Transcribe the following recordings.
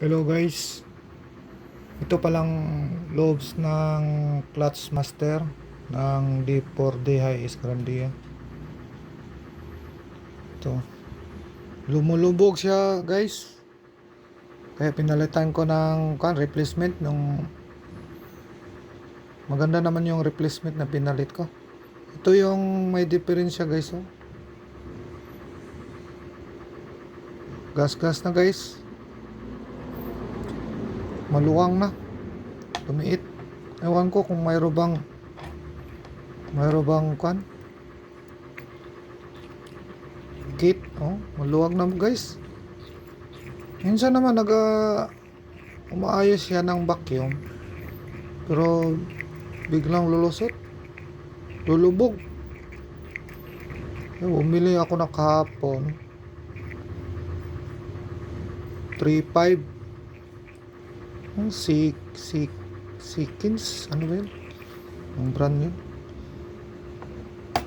Hello guys. Ito palang lobes ng clutch master ng D4D High S Grandia. Ito. Lumulubog siya guys. Kaya pinalitan ko ng kan replacement nung maganda naman yung replacement na pinalit ko. Ito yung may diferensya guys oh. Gas-gas na guys maluwang na. Tumiit. Ewan ko kung mayro bang mayro bang kwan. Gate. Oh maluwag na guys. Minsan naman nag uh, umaayos siya ng vacuum. Pero biglang lulusot. Lulubog. Eh, bumili ako na kahapon. 3.5 ang si si Sikins ano ba yun? Ang brand yun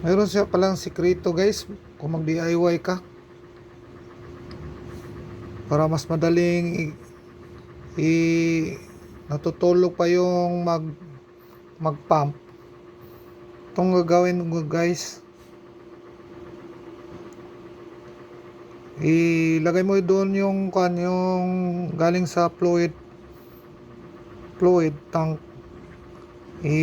mayroon siya palang sikreto guys kung mag DIY ka. Para mas madaling i, i natutulog pa yung mag mag pump itong gagawin ko guys. Ilagay mo doon yung kan yung galing sa fluid fluid tank. I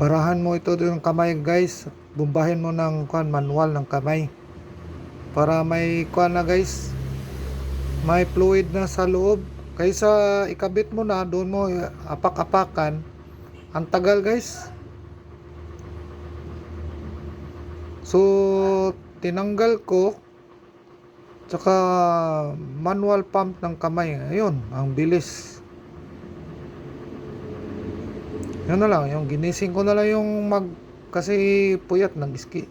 barahan mo ito yung kamay guys. Bumbahin mo ng kuan manual ng kamay. Para may kuan na guys may fluid na sa loob. Kaysa ikabit mo na doon mo apak-apakan. Ang tagal guys. So tinanggal ko Tsaka manual pump ng kamay. Ayun, ang bilis. Yun na lang, yung ginising ko na lang yung mag kasi puyat ng iski.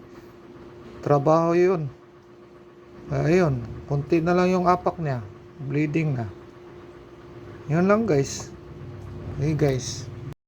Trabaho yun. Ayun, kunti na lang yung apak niya. Bleeding na. Yun lang guys. Hey guys.